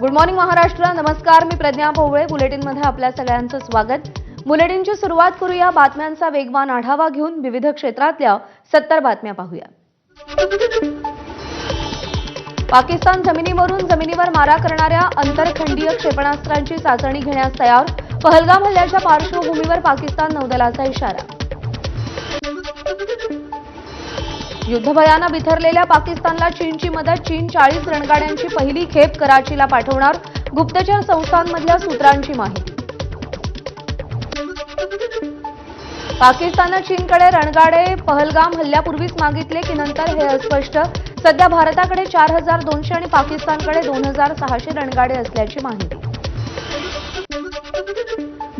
Good morning Maharashtra नमस्कार मी प्रज्ञा पोवळे बुलेटिनमध्ये आपल्या सगळ्यांचं स्वागत. बुलेटिनची सुरुवात करूया. बातम्यांचा वेगवान आढावा घेऊन विविध क्षेत्रातल्या सत्तर बातम्या पाहूया. पाकिस्तान जमिनीवरून जमिनीवर मारा करणाऱ्या आंतरखंडीय क्षेपणास्त्रांची चाचणी घेण्यास तयार. पहलगाम हल्ल्याच्या पार्श्वभूमीवर पाकिस्तान नौदलाचा इशारा. युद्धभयानं बिथरलेल्या पाकिस्तानला चीनची मदत चीन चाळीस रणगाड्यांची पहिली खेप कराचीला पाठवणार गुप्तचर संस्थांमधल्या सूत्रांची माहिती. पाकिस्ताननं चीनकडे रणगाडे पहलगाम हल्ल्यापूर्वीच मागितले की नंतर हे अस्पष्ट. सध्या भारताकडे चार हजार दोनशे आणि पाकिस्तानकडे दोन हजार सहाशे रणगाडे असल्याची माहिती.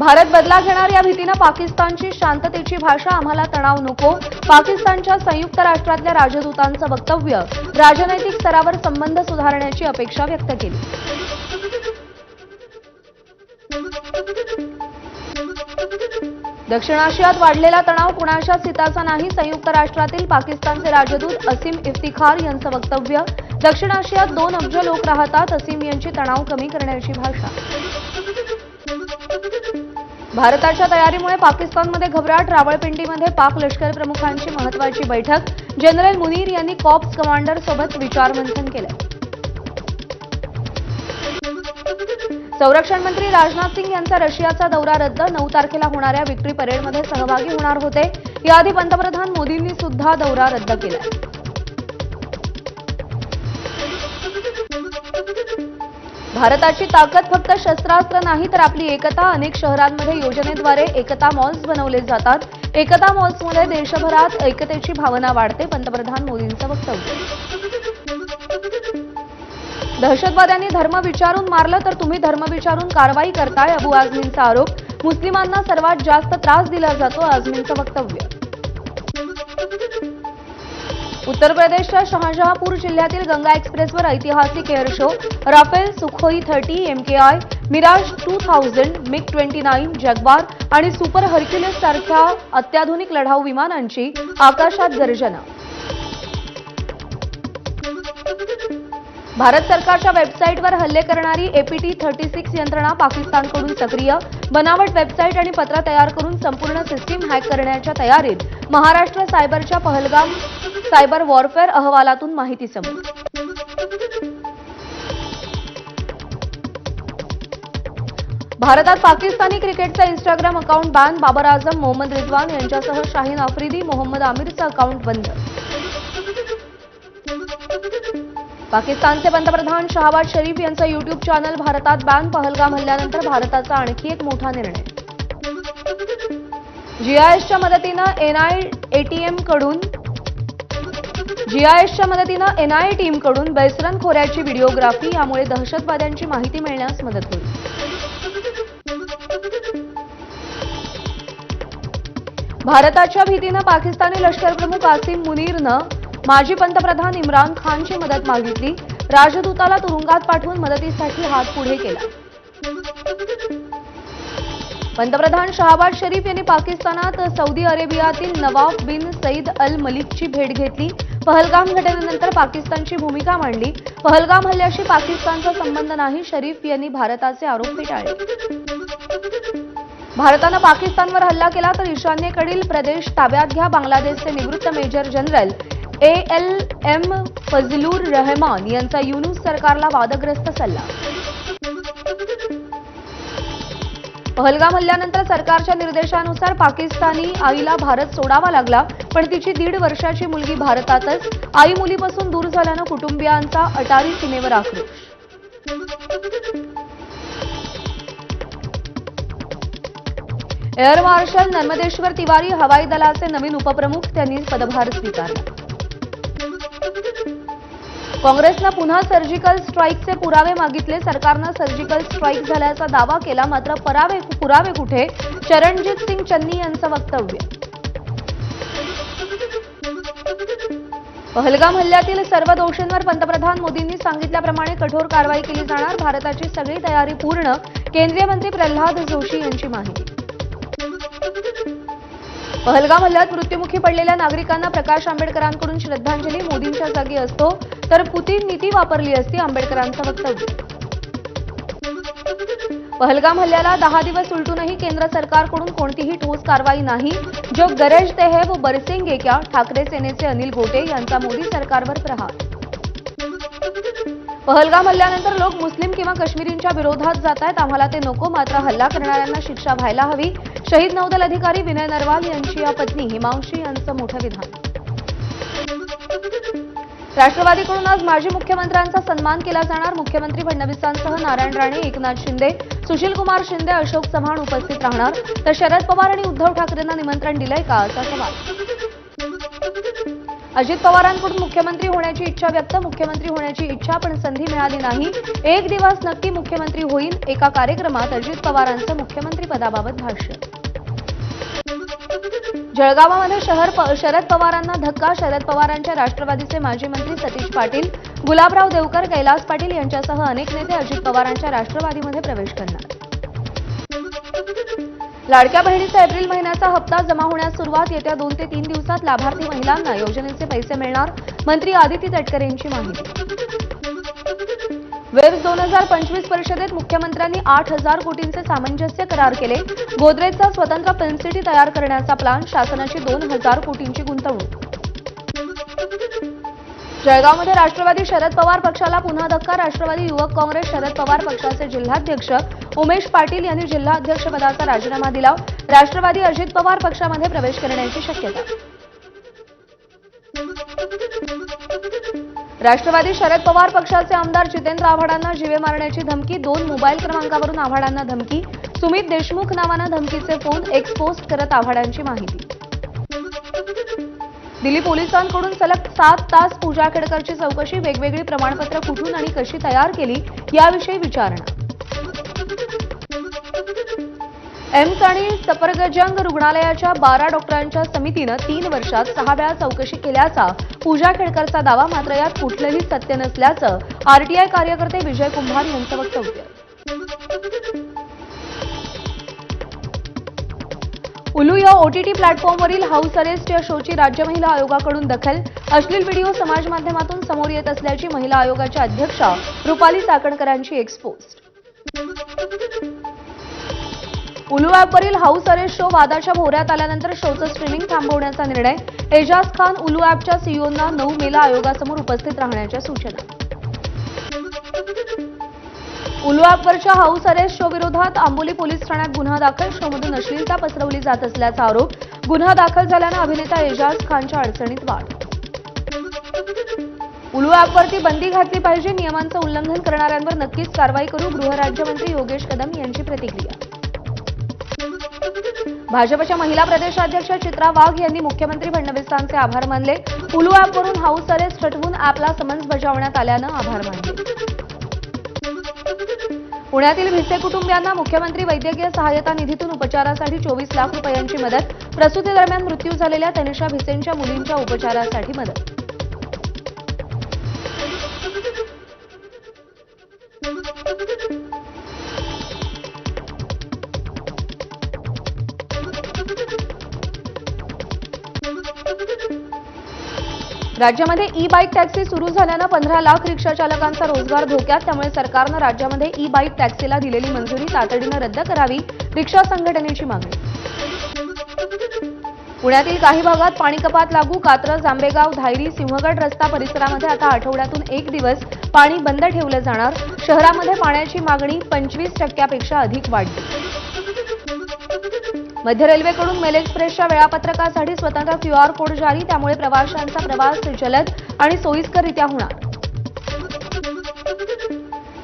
भारत बदला घेणार या भीतीनं पाकिस्तानची शांततेची भाषा आम्हाला तणाव नको. पाकिस्तानच्या संयुक्त राष्ट्रातल्या राजदूतांचं वक्तव्य राजनैतिक स्तरावर संबंध सुधारण्याची अपेक्षा व्यक्त केली. दक्षिण आशियात वाढलेला तणाव कुणाशाच हिताचा नाही? संयुक्त राष्ट्रातील पाकिस्तानचे राजदूत असीम इफ्तिखार यांचं वक्तव्य. दक्षिण आशियात दोन अब्ज लोक राहतात असीम यांची तणाव कमी करण्याची भाषा. भारताच्या तयारीमुळे पाकिस्तानमध्ये घबराट रावळपिंडीमध्ये पाक लष्कर प्रमुखांची महत्वाची बैठक. जनरल मुनीर यांनी कॉप्स कमांडर सोबत विचारमंथन केलं. संरक्षण मंत्री राजनाथ सिंग यांचा रशियाचा दौरा रद्द. नऊ तारखेला होणाऱ्या विक्ट्री परेडमध्ये सहभागी होणार होते. याआधी पंतप्रधान मोदींनी सुद्धा दौरा रद्द केला. भारताची ताकद फक्त शस्त्रास्त्र नाही तर आपली एकता अनेक शहरांमध्ये योजनेद्वारे एकता मॉल्स बनवले जातात. एकता मॉल्समुळे देशभरात एकतेची भावना वाढते पंतप्रधान मोदींचं वक्तव्य. दहशतवाद्यांनी धर्म विचारून मारलं तर तुम्ही धर्म विचारून कारवाई करताय अबू आझमींचा आरोप. मुस्लिमांना सर्वात जास्त त्रास दिला जातो आझमींचं वक्तव्य. उत्तर प्रदेशच्या शहाजहापूर जिल्ह्यातील गंगा एक्सप्रेसवर ऐतिहासिक air show. Rafale Sukhoi thirty MKI Mirage two thousand MiG twenty nine Jaguar आणि सुपर हर्क्युलेस सारख्या अत्याधुनिक लढाऊ विमानांची आकाशात गर्जना. भारत सरकारच्या वेबसाईटवर हल्ले करणारी एपीटी थर्टी सिक्स यंत्रणा पाकिस्तानकडून सक्रिय. बनावट वेबसाईट आणि पत्र तयार करून संपूर्ण सिस्टीम हॅक करण्याच्या तयारीत महाराष्ट्र सायबरच्या पहलगाम सायबर वॉरफेअर अहवालातून माहिती समोर भारतात पाकिस्तानी क्रिकेटचा Instagram account ban Babar Azam Mohammad Rizwan यांच्यासह शाहीन आफ्रिदी मोहम्मद आमिरचं अकाउंट बंद. पाकिस्तानचे पंतप्रधान शहाबाज शरीफ यांचं युट्यूब चॅनल भारतात बॅन पहलगाम हल्ल्यानंतर भारताचा आणखी एक मोठा निर्णय. जीआयएसच्या मदतीनं एनआय एटीएमकडून जीआयएसच्या मदतीनं एनआयए टीमकडून बैसरन खोऱ्याची व्हिडिओग्राफी यामुळे दहशतवाद्यांची माहिती मिळण्यास मदत होईल. भारताच्या भीतीनं पाकिस्तानी लष्करप्रमुख आसिम मुनीरनं माजी पंतप्रधान इम्रान खानची मदत मागितली. राजदूताला तुरुंगात पाठवून मदतीसाठी हात पुढे केला. पंतप्रधान शहाबाद शरीफ यांनी पाकिस्तानात सौदी अरेबियातील नवाब बिन सईद अल मलिकची भेट घेतली. पहलगाम घटनेनंतर पाकिस्तानची भूमिका मांडली. पहलगाम हल्ल्याशी पाकिस्तानचा संबंध नाही शरीफ यांनी भारताचे आरोप फेटाळले. भारतानं पाकिस्तानवर हल्ला केला तर ईशान्येकडील प्रदेश ताब्यात घ्या. बांगलादेशचे निवृत्त major general A L M Fazlur Rahman यांचा युनुस सरकारला वादग्रस्त सल्ला. पहलगाम हल्ल्यानंतर सरकारच्या निर्देशानुसार पाकिस्तानी आईला भारत सोडावा लागला. पण तिची दीड वर्षाची मुलगी भारतातच आई मुलीपासून दूर झाल्यानं कुटुंबियांचा अटारी सीमेवर आक्रोश एअर मार्शल नर्मदेश्वर तिवारी हवाई दलाचे नवीन उपप्रमुख त्यांनी पदभार स्वीकारला. काँग्रेसनं पुन्हा सर्जिकल स्ट्राईकचे पुरावे मागितले. सरकारनं सर्जिकल स्ट्राईक झाल्याचा दावा केला मात्र परावे पुरावे कुठे? चरणजित सिंग चन्नी यांचं वक्तव्य. पहलगाम हल्ल्यातील सर्व दोषींवर पंतप्रधान मोदींनी सांगितल्याप्रमाणे कठोर कारवाई केली जाणार. भारताची सगळी तयारी पूर्ण. केंद्रीय मंत्री प्रल्हाद जोशी यांची माहिती. पहलगाम हल्ल्यात मृत्युमुखी पडलेल्या नागरिकांना प्रकाश आंबेडकरांकडून श्रद्धांजली. मोदींच्या जागी असतो. तर पुतीन नीती वापरली असती आंबेडकरांचं वक्तव्य. पहलगाम हल्ल्याला दहा दिवस उलटूनही केंद्र सरकारकडून कोणतीही ठोस कारवाई नाही. जो गरजते है वो बरसेंगे क्या? ठाकरे सेनेचे अनिल गोटे यांचा मोदी सरकारवर प्रहार. पहलगाम हल्ल्यानंतर लोक मुस्लिम किंवा काश्मीरींच्या विरोधात जात आहेत आम्हाला ते नको मात्र हल्ला करणाऱ्यांना शिक्षा व्हायला हवी. शहीद नौदल अधिकारी विनय नरवाल यांची या पत्नी हिमांशी यांचं मोठं विधान. राष्ट्रवादीकडून आज माजी मुख्यमंत्र्यांचा सन्मान केला जाणार. मुख्यमंत्री फडणवीसांसह नारायण राणे एकनाथ शिंदे सुशीलकुमार शिंदे अशोक चव्हाण उपस्थित राहणार. तर शरद पवार आणि उद्धव ठाकरेंना निमंत्रण दिलंय का असा सवाल. अजित पवारांकडून मुख्यमंत्री होण्याची इच्छा व्यक्त. मुख्यमंत्री होण्याची इच्छा पण संधी मिळाली नाही. एक दिवस नक्की मुख्यमंत्री होईल एका कार्यक्रमात. अजित पवारांचं मुख्यमंत्री पदाबाबत भाष्य. जळगावामध्ये शहर शरद पवारांना धक्का शरद पवारांच्या राष्ट्रवादीचे माजी मंत्री सतीश पाटील गुलाबराव देवकर कैलास पाटील यांच्यासह अनेक नेते अजित पवारांच्या राष्ट्रवादीमध्ये प्रवेश करणार. लाडक्या बहिणीचा एप्रिल महिन्याचा हप्ता जमा होण्यास सुरुवात येत्या दोन ते तीन दिवसात लाभार्थी महिलांना योजनेचे पैसे मिळणार मंत्री आदिती तटकरे यांची माहिती. वेब्स दोन हजार पंचवीस परिषदेत मुख्यमंत्र्यांनी आठ हजार कोटींचे सामंजस्य करार केले. गोदरेजचा स्वतंत्र फिल्म सिटी तयार करण्याचा प्लान शासनाची दोन हजार कोटींची गुंतवणूक. जळगावमध्ये राष्ट्रवादी शरद पवार पक्षाला पुन्हा धक्का राष्ट्रवादी युवक काँग्रेस शरद पवार पक्षाचे जिल्हाध्यक्ष उमेश पाटील यांनी जिल्हाध्यक्षपदाचा राजीनामा दिला. राष्ट्रवादी अजित पवार पक्षामध्ये प्रवेश करण्याची शक्यता. राष्ट्रवादी शरद पवार पक्षाचे आमदार जितेंद्र आव्हाडांना जीवे मारण्याची धमकी दोन मोबाईल क्रमांकावरून आव्हाडांना धमकी. सुमित देशमुख नावानं धमकीचे फोन एक्सपोस्ट करत आव्हाडांची माहिती. दिल्ली पोलिसांकडून सलग सात तास पूजा खेडकरची चौकशी वेगवेगळी प्रमाणपत्र कुठून आणि कशी तयार केली याविषयी विचारणा. एम्स आणि सफरगजंग रुग्णालयाच्या बारा डॉक्टरांच्या समितीनं तीन वर्षात सहा वेळा चौकशी केल्याचा पूजा खेडकरचा दावा मात्र यात कुठलंही सत्य नसल्याचं आरटीआय कार्यकर्ते विजय कुंभार यांचं वक्तव्य उलू या ओटीटी प्लॅटफॉर्मवरील हाऊस अरेस्ट या शोची राज्य महिला आयोगाकडून दखल. अश्लील व्हिडिओ समाज माध्यमातून समोर येत असल्याची महिला आयोगाच्या अध्यक्षा रुपाली चाकणकरांची एक्सपोस्ट उलू ॲपवरील हाऊस अरेस्ट शो वादाच्या भोऱ्यात आल्यानंतर शोचं स्ट्रीमिंग थांबवण्याचा निर्णय. एजाज खान उलू ॲपच्या सीईओंना नऊ मेला आयोगासमोर उपस्थित राहण्याच्या सूचना. उलू ॲपवरच्या हाऊस अरेस्ट शो विरोधात आंबोली पोलीस ठाण्यात गुन्हा दाखल. शोमधून अश्लीलता पसरवली जात असल्याचा आरोप. गुन्हा दाखल झाल्यानं अभिनेता एजाज खानच्या अडचणीत वाढ. उलू ॲपवरती बंदी घातली पाहिजे नियमांचं उल्लंघन करणाऱ्यांवर नक्कीच कारवाई करू गृहराज्यमंत्री योगेश कदम यांची प्रतिक्रिया. भाजपच्या महिला प्रदेशाध्यक्ष चित्रा वाघ यांनी मुख्यमंत्री फडणवीसांचे आभार मानले. पुलू ॲपवरून हाऊस अरेस्ट हटवून ॲपला समन्स बजावण्यात आल्यानं आभार मानले. पुण्यातील भिसे कुटुंबियांना मुख्यमंत्री वैद्यकीय सहाय्यता निधीतून उपचारासाठी चोवीस लाख रुपयांची मदत. प्रसूती दरम्यान मृत्यू झालेल्या तनिषा भिसेंच्या मुलींच्या उपचारासाठी मदत. राज्यामध्ये ई बाईक टॅक्सी सुरू झाल्यानं पंधरा लाख रिक्षा चालकांचा रोजगार धोक्यात त्यामुळे सरकारनं राज्यामध्ये ई बाईक टॅक्सीला दिलेली मंजुरी तातडीनं रद्द करावी रिक्षा संघटनेची मागणी. पुण्यातील काही भागात पाणी कपात लागू कात्रज जांबेगाव धायरी सिंहगड रस्ता परिसरामध्ये आता आठवड्यातून एक दिवस पाणी बंद ठेवलं जाणार. शहरामध्ये पाण्याची मागणी पंचवीस टक्क्यापेक्षा अधिक वाढली. मध्य रेल्वेकडून मेल एक्सप्रेसच्या वेळापत्रकासाठी स्वतंत्र क्यूआर कोड जारी त्यामुळे प्रवाशांचा प्रवास जलद आणि सोयीस्कररित्या होणार.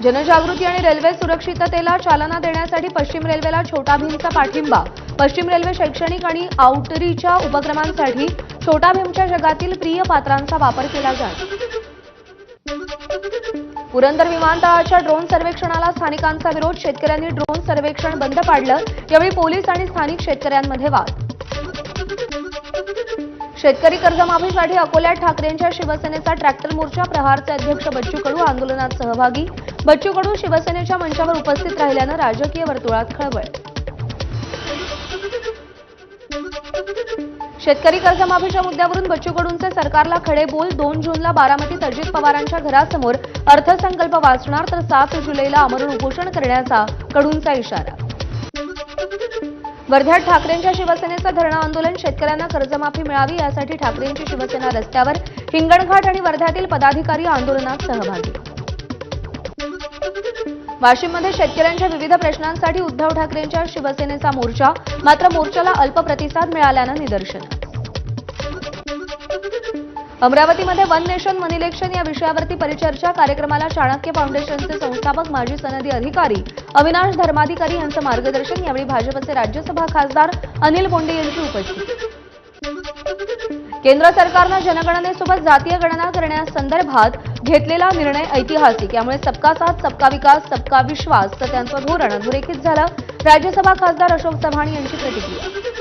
जनजागृती आणि रेल्वे सुरक्षिततेला चालना देण्यासाठी पश्चिम रेल्वेला छोटा भीमचा पाठिंबा. पश्चिम रेल्वे शैक्षणिक आणि आउटरीच्या उपक्रमांसाठी छोटा भीमच्या जगातील प्रिय पात्रांचा वापर केला जाईल. पुरंदर विमानतळाच्या ड्रोन सर्वेक्षणाला स्थानिकांचा विरोध. शेतकऱ्यांनी ड्रोन सर्वेक्षण बंद पाडलं. यावेळी पोलीस आणि स्थानिक शेतकऱ्यांमध्ये वाद. शेतकरी कर्जमाफीसाठी अकोल्यात ठाकरेंच्या शिवसेनेचा ट्रॅक्टर मोर्चा. प्रहारचे अध्यक्ष बच्चू कडू आंदोलनात सहभागी. बच्चू कडू शिवसेनेच्या मंचावर उपस्थित राहिल्यानं राजकीय वर्तुळात खळबळ. शेतकरी कर्जमाफीच्या मुद्द्यावरून बच्चू कडूंचे सरकारला खडे बोल दोन जूनला बारामतीत अजित पवारांच्या घरासमोर अर्थसंकल्प वाचणार तर सात जुलैला आमरण उपोषण करण्याचा कडूंचा इशारा. वर्ध्यात ठाकरेंच्या शिवसेनेचं धरणं आंदोलन शेतकऱ्यांना कर्जमाफी मिळावी यासाठी ठाकरेंची शिवसेना रस्त्यावर हिंगणघाट आणि वर्ध्यातील पदाधिकारी आंदोलनात सहभागी. वाशिममध्ये शेतकऱ्यांच्या विविध प्रश्नांसाठी उद्धव ठाकरेंच्या शिवसेनेचा मोर्चा मात्र मोर्चाला अल्प प्रतिसाद मिळाल्यानं निदर्शन. अमरावतीमध्ये वन नेशन वन इलेक्शन या विषयावरती परिचर्चा कार्यक्रमाला चाणक्य फाउंडेशनचे संस्थापक माजी सनदी अधिकारी अविनाश धर्माधिकारी यांचं मार्गदर्शन यावेळी भाजपचे राज्यसभा खासदार अनिल बोंडे यांची उपस्थिती. केंद्र सरकारनं जनगणनेसोबत जातीय गणना करण्यासंदर्भात घेतलेला निर्णय ऐतिहासिक. यामुळे सबका साथ सबका विकास सबका विश्वास तर त्यांचं धोरण अधोरेखित झालं. राज्यसभा खासदार अशोक चव्हाण यांची प्रतिक्रिया.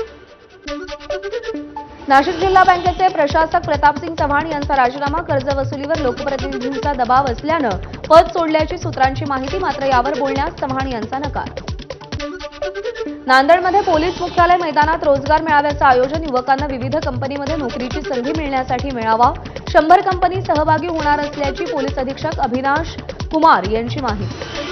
नाशिक जिल्हा बँकेचे प्रशासक प्रतापसिंग चव्हाण यांचा राजीनामा कर्ज वसुलीवर लोकप्रतिनिधींचा दबाव असल्यानं पद सोडल्याची सूत्रांची माहिती मात्र यावर बोलण्यास चव्हाण यांचा नकार. नांदेडमध्ये पोलीस मुख्यालय मैदानात रोजगार मेळाव्याचं आयोजन युवकांना विविध कंपनीमध्ये नोकरीची संधी मिळण्यासाठी मिळावा शंभर कंपनी सहभागी होणार असल्याची पोलीस अधीक्षक अभिनाश कुमार यांची माहिती.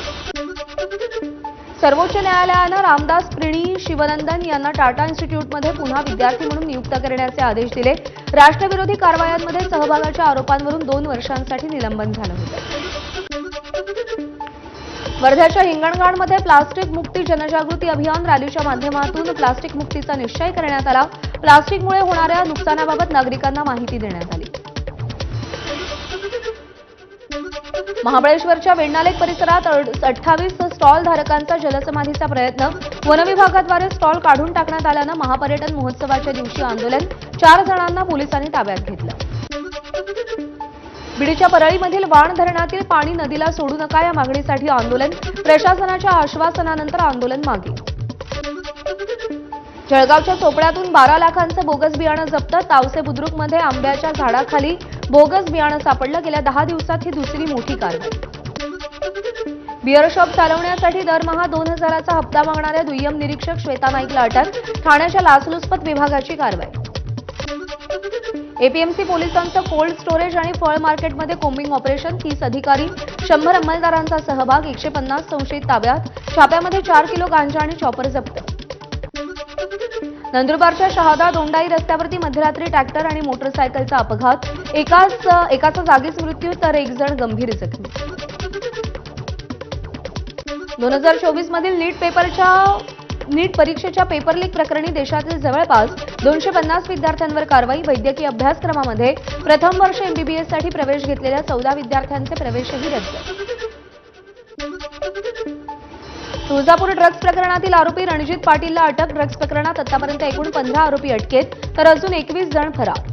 सर्वोच्च न्यायालयानं रामदास प्रिणी शिवनंदन यांना टाटा इन्स्टिट्यूटमध्ये पुन्हा विद्यार्थी म्हणून नियुक्त करण्याचे आदेश दिले. राष्ट्रविरोधी कारवायांमध्ये सहभागाच्या आरोपांवरून दोन वर्षांसाठी निलंबन झालं होतं. वर्ध्याच्या हिंगणघाटमध्ये प्लास्टिक मुक्ती जनजागृती अभियान रॅलीच्या माध्यमातून प्लास्टिक मुक्तीचा निश्चय करण्यात आला. प्लास्टिकमुळे होणाऱ्या नुकसानाबाबत नागरिकांना माहिती देण्यात आली. महाबळेश्वरच्या वेण्णालेक परिसरात अठ्ठावीस स्टॉलधारकांचा जलसमाधीचा प्रयत्न. वनविभागाद्वारे स्टॉल काढून टाकण्यात आल्यानं महापर्यटन महोत्सवाच्या दिवशी आंदोलन. चार जणांना पोलिसांनी ताब्यात घेतलं. बीडच्या परळीमधील वाण धरणातील पाणी नदीला सोडू नका या मागणीसाठी आंदोलन. प्रशासनाच्या आश्वासनानंतर आंदोलन मागे. जळगावच्या चोपड्यातून बारा लाखांचं बोगस बियाणं जप्त. तावसे बुद्रुकमध्ये आंब्याच्या झाडाखाली बोगस बियाणं सापडलं. गेल्या दहा दिवसात ही दुसरी मोठी कारवाई. बिअर शॉप चालवण्यासाठी दरमहा दोन हजाराचा हप्ता मागणाऱ्या दुय्यम निरीक्षक श्वेता नाईकला अटक ठाण्याच्या लाचलुचपत विभागाची कारवाई. एपीएमसी पोलिसांचं कोल्ड स्टोरेज आणि फळ मार्केटमध्ये कोम्बिंग ऑपरेशन तीस अधिकारी शंभर अंमलदारांचा सहभाग एकशे पन्नास संशयित ताब्यात छाप्यामध्ये चार किलो गांजा आणि चॉपर जप्त. नंदुरबारच्या शहादा दोंडाई रस्त्यावरती मध्यरात्री ट्रॅक्टर आणि मोटरसायकलचा अपघात एकाच एकाचा जागीच मृत्यू तर एक जण गंभीर जखमी. दोन हजार चोवीस मधील नीट पेपरच्या नीट परीक्षेच्या पेपर लीक प्रकरणी देशातील जवळपास दोनशे पन्नास विद्यार्थ्यांवर कारवाई वैद्यकीय अभ्यासक्रमामध्ये प्रथम वर्ष एमबीबीएससाठी प्रवेश घेतलेल्या चौदा विद्यार्थ्यांचे प्रवेशही रद्द. तुळजापूर ड्रग्ज प्रकरणातील आरोपी रणजित पाटीलला अटक. ड्रग्ज प्रकरणात आतापर्यंत एकूण पंधरा आरोपी अटकेत तर अजून एकवीस जण फरार.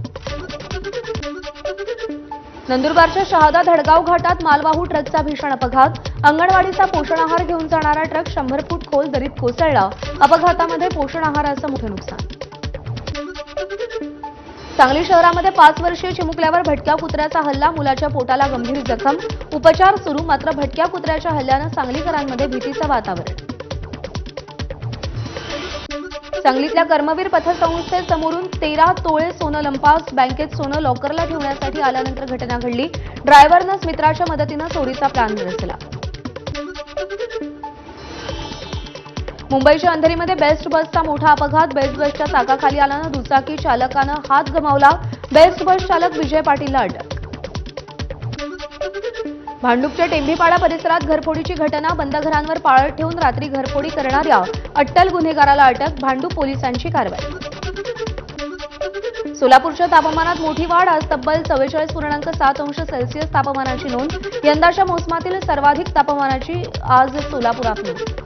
नंदुरबारच्या शहादा धडगाव घाटात मालवाहू ट्रकचा भीषण अपघात. अंगणवाडीचा पोषण आहार घेऊन जाणारा ट्रक शंभर फूट खोल दरीत कोसळला. अपघातामध्ये पोषण आहाराचं मोठं नुकसान. सांगली शहरामध्ये पाच वर्षीय चिमुकल्यावर भटक्या कुत्र्याचा हल्ला मुलाच्या पोटाला गंभीर जखम उपचार सुरू मात्र भटक्या कुत्र्याच्या हल्ल्यानं सांगलीकरांमध्ये भीतीचं वातावरण. सांगलीतल्या कर्मवीर पतसंस्थेसमोरून तेरा तोळे सोनं लंपास बँकेत सोनं लॉकरला ठेवण्यासाठी आल्यानंतर घटना घडली. ड्रायव्हरनंच मित्राच्या मदतीनं चोरीचा प्लॅन रचला मुंबईच्या अंधेरीमध्ये बेस्ट बसचा मोठा अपघात. बेस्ट बसच्या चाकाखाली आल्यानं दुचाकी चालकानं हात गमावला. बेस्ट बस चालक विजय पाटीलला अटक. भांडूपच्या टेंभीपाडा परिसरात घरफोडीची घटना. बंद घरांवर पाळत ठेवून रात्री घरफोडी करणाऱ्या अट्टल गुन्हेगाराला अटक. भांडूप पोलिसांची कारवाई. सोलापूरच्या तापमानात मोठी वाढ आज तब्बल चव्वेचाळीस पूर्णांक सात अंश सेल्सिअस तापमानाची नोंद. यंदाच्या मोसमातील सर्वाधिक तापमानाची आज सोलापुरात नोंद.